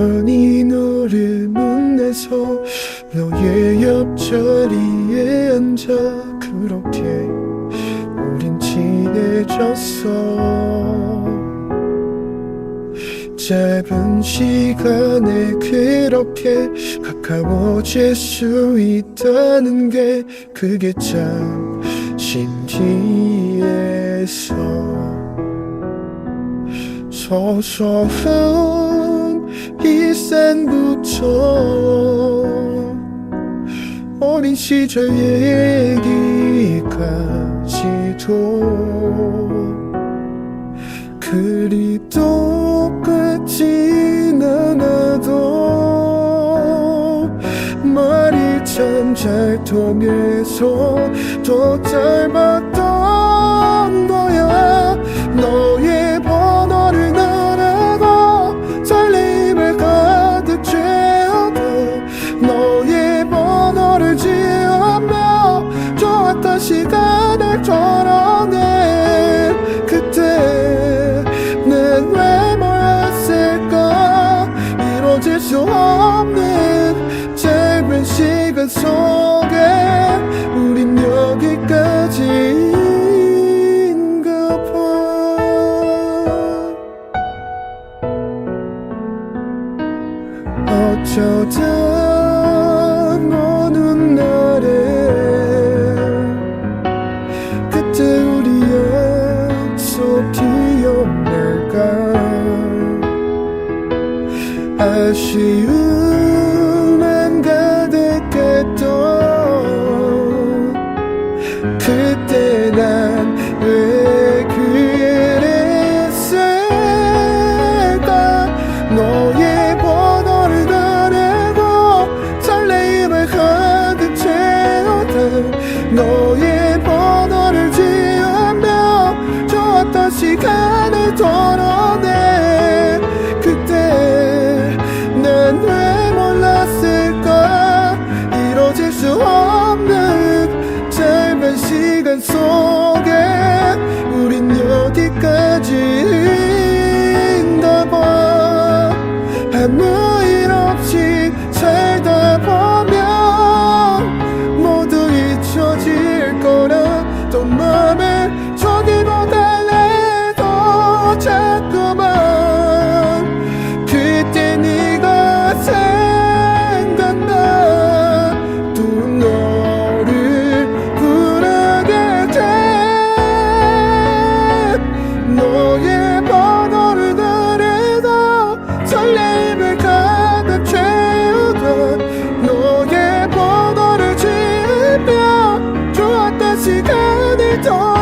우연히 너를 만나서 너의 옆자리에 앉아 그렇게 우린 친해졌어. 짧은 시간에 그렇게 가까워질 수 있다는 게 그게 참 신기해서. 소소한 일상부터 어린 시절 얘기까지도 그리 똑같진 않아도 말이 참 잘 통해서 더 짧았 어쩌다 어느 날에 그때 우리 약속 기억날까 아쉬움 don't